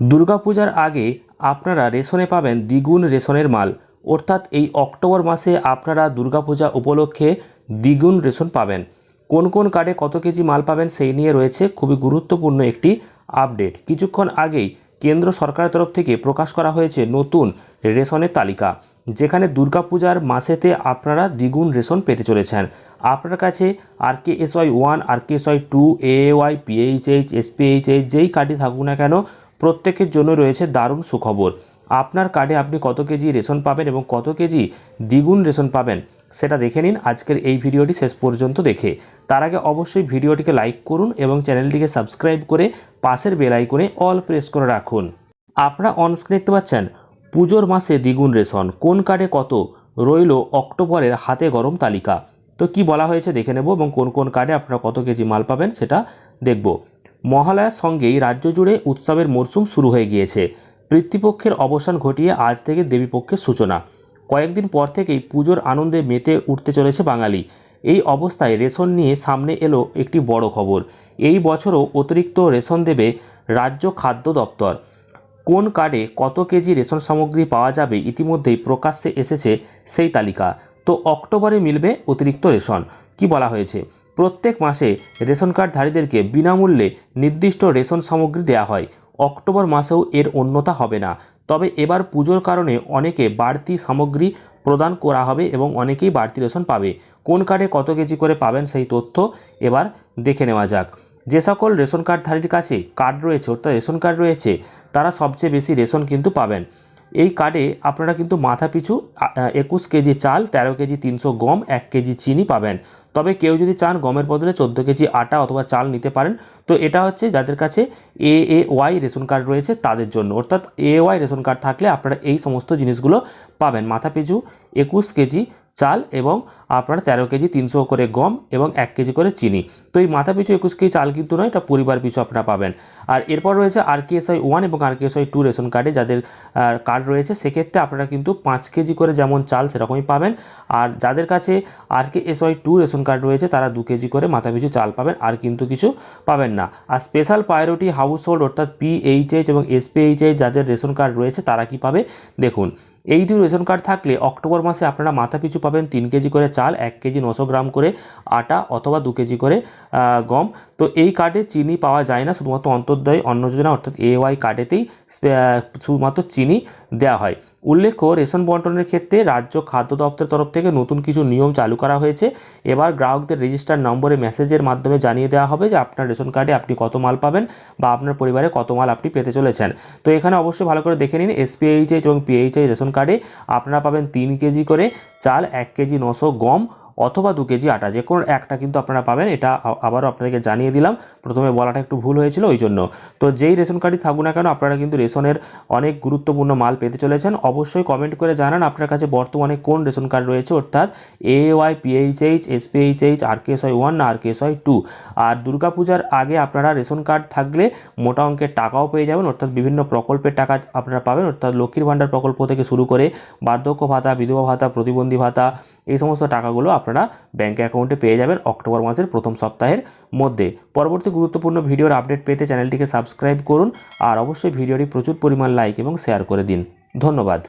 দুর্গাপূজার আগে আপনারা রেশনে পাবেন দ্বিগুণ রেশনের মাল। অর্থাৎ এই অক্টোবর মাসে আপনারা দুর্গাপূজা উপলক্ষে দ্বিগুণ রেশন পাবেন। কোন কোন কার্ডে কত কেজি মাল পাবেন সেই নিয়ে রয়েছে খুবই গুরুত্বপূর্ণ একটি আপডেট। কিছুক্ষণ আগেই কেন্দ্র সরকারের তরফ থেকে প্রকাশ করা হয়েছে নতুন রেশনের তালিকা, যেখানে দুর্গাপূজার মাসেতে আপনারা দ্বিগুণ রেশন পেতে চলেছেন। আপনার কাছে R K S Y one R K S Y two A Y PHH SPHH যেই কার্ডই থাকুক না কেন প্রত্যেকের জন্য রয়েছে দারুণ সুখবর। আপনার কার্ডে আপনি কত কেজি রেশন পাবেন এবং কত কেজি দ্বিগুণ রেশন পাবেন, সেটা দেখে নিন আজকের এই ভিডিওটি শেষ পর্যন্ত দেখে। তার আগে অবশ্যই ভিডিওটিকে লাইক করুন এবং চ্যানেলটিকে সাবস্ক্রাইব করে পাশের বেল আইকনে অল প্রেস করে রাখুন। আপনারা অনস্ক্রিন দেখতে পাচ্ছেন, পুজোর মাসে দ্বিগুণ রেশন, কোন কার্ডে কত? রইল অক্টোবরের হাতে গরম তালিকা। তো কি বলা হয়েছে দেখে নেব এবং কোন কোন কার্ডে আপনারা কত কেজি মাল পাবেন সেটা দেখব। মহালয়ার সঙ্গেই রাজ্য জুড়ে উৎসবের মরশুম শুরু হয়ে গিয়েছে। পিতৃপক্ষের অবসান ঘটিয়ে আজ থেকে দেবীপক্ষের সূচনা। কয়েকদিন পর থেকেই পুজোর আনন্দে মেতে উঠতে চলেছে বাঙালি। এই অবস্থায় রেশন নিয়ে সামনে এলো একটি বড় খবর। এই বছরও অতিরিক্ত রেশন দেবে রাজ্য খাদ্য দপ্তর। কোন কার্ডে কত কেজি রেশন সামগ্রী পাওয়া যাবে ইতিমধ্যেই প্রকাশ্যে এসেছে সেই তালিকা। তো অক্টোবরে মিলবে অতিরিক্ত রেশন। কি বলা হয়েছে? প্রত্যেক মাসে রেশন কার্ডধারীদেরকে বিনামূল্যে নির্দিষ্ট রেশন সামগ্রী দেওয়া হয়। অক্টোবর মাসেও এর অন্যতা হবে না। তবে এবার পুজোর কারণে অনেকে বাড়তি সামগ্রী প্রদান করা হবে এবং অনেকেই বাড়তি রেশন পাবে। কোন কার্ডে কত কেজি করে পাবেন সেই তথ্য এবার দেখে নেওয়া যাক। যে সকল রেশন কার্ডধারীর কাছে কার্ড রয়েছে, অর্থাৎ রেশন কার্ড রয়েছে, তারা সবচেয়ে বেশি রেশন কিন্তু পাবেন। এই কার্ডে আপনারা কিন্তু মাথা পিছু একুশ কেজি চাল, তেরো কেজি তিনশো গম এক কেজি চিনি পাবেন। তবে কেউ যদি চান গমের বদলে চোদ্দ কেজি আটা অথবা চাল নিতে পারেন, তো এটা হচ্ছে যাদের কাছে A A Y ration card রয়েছে তাদের জন্য। অর্থাৎ এ ওয়াই রেশন কার্ড থাকলে আপনারা এই সমস্ত জিনিসগুলো পাবেন। মাথা পিছু একুশ কেজি চাল এবং আপনার তেরো কেজি তিনশো করে গম এবং এক কেজি করে চিনি। তো এই মাথা পিছু একুশ কেজি চাল কিন্তু নয়, এটা পরিবার পিছু আপনারা পাবেন। আর এরপর রয়েছে আর কেএসআই ওয়ান এবং আর কেএসআই টু রেশন কার্ডে যাদের কার্ড রয়েছে, সেক্ষেত্রে আপনারা কিন্তু পাঁচ কেজি করে যেমন চাল সেরকমই পাবেন। আর যাদের কাছে R K S Y two ration card রয়েছে, তারা দু কেজি করে মাথা পিছু চাল পাবেন, আর কিন্তু কিছু পাবেন না। আর স্পেশাল প্রায়োরিটি হাউস হোল্ড অর্থাৎ পিএইচএইচ এবং এসপিএইচএইচ যাদের রেশন কার্ড রয়েছে, তারা কি পাবে? দেখুন এই দুই রেশন কার্ড থাকলে অক্টোবর মাসে আপনারা মাথা পিছু পাবেন তিন কেজি করে চাল, এক কেজি নশো গ্রাম করে আটা অথবা দু কেজি করে গম। তো এই কার্ডে চিনি পাওয়া যায় না, শুধুমাত্র অন্তর্দয় অন্ন যোজনা অর্থাৎ এওয়াই ওয়াই কার্ডেতেই শুধুমাত্র চিনি। দেওয়া হয়। উল্লেখ্য, রেশন বন্টনের ক্ষেত্রে রাজ্য খাদ্য দপ্তরের তরফ থেকে নতুন কিছু নিয়ম চালু করা হয়েছে। এবার গ্রাহকদের রেজিস্টার নম্বরে মেসেজের মাধ্যমে জানিয়ে দেওয়া হবে যে আপনার রেশন কার্ডে আপনি কত মাল পাবেন বা আপনার পরিবারে কত মাল আপনি পেতে চলেছেন। তো এখানে অবশ্যই ভালো করে দেখে নিন এসপিএইচএইচ এবং পিএইচআই রেশন কার্ডে আপনারা পাবেন তিন কেজি করে চাল, এক কেজি নশো গম অথবা দু কেজি আটা, যে কোনো একটা কিন্তু আপনারা পাবেন। এটা আবারও আপনাদেরকে জানিয়ে দিলাম। প্রথমে বলাটা একটু ভুল হয়েছিল, ওই জন্য। তো যেই রেশন কার্ডই থাকুক না কেন, আপনারা কিন্তু রেশনের অনেক গুরুত্বপূর্ণ মাল পেতে চলেছেন। অবশ্যই কমেন্ট করে জানান আপনার কাছে বর্তমানে কোন রেশন কার্ড রয়েছে, অর্থাৎ A Y PHH SPHH Y one না R K S Y two আর দুর্গাপূজার আগে আপনারা রেশন কার্ড থাকলে মোটা অঙ্কের টাকাও পেয়ে যাবেন, অর্থাৎ বিভিন্ন প্রকল্পের টাকা আপনারা পাবেন, অর্থাৎ লক্ষ্মীর ভাণ্ডার প্রকল্প থেকে শুরু করে বার্ধক্য ভাতা, বিধবা ভাতা, প্রতিবন্ধী ভাতা, এই সমস্ত টাকাগুলো আপনারা ব্যাঙ্ক অ্যাকাউন্টে পেয়ে যাবেন অক্টোবর মাসের প্রথম সপ্তাহের মধ্যে। পরবর্তী গুরুত্বপূর্ণ ভিডিওর আপডেট পেতে চ্যানেলটিকে সাবস্ক্রাইব করুন আর অবশ্যই ভিডিওটি প্রচুর পরিমাণ লাইক এবং শেয়ার করে দিন। ধন্যবাদ।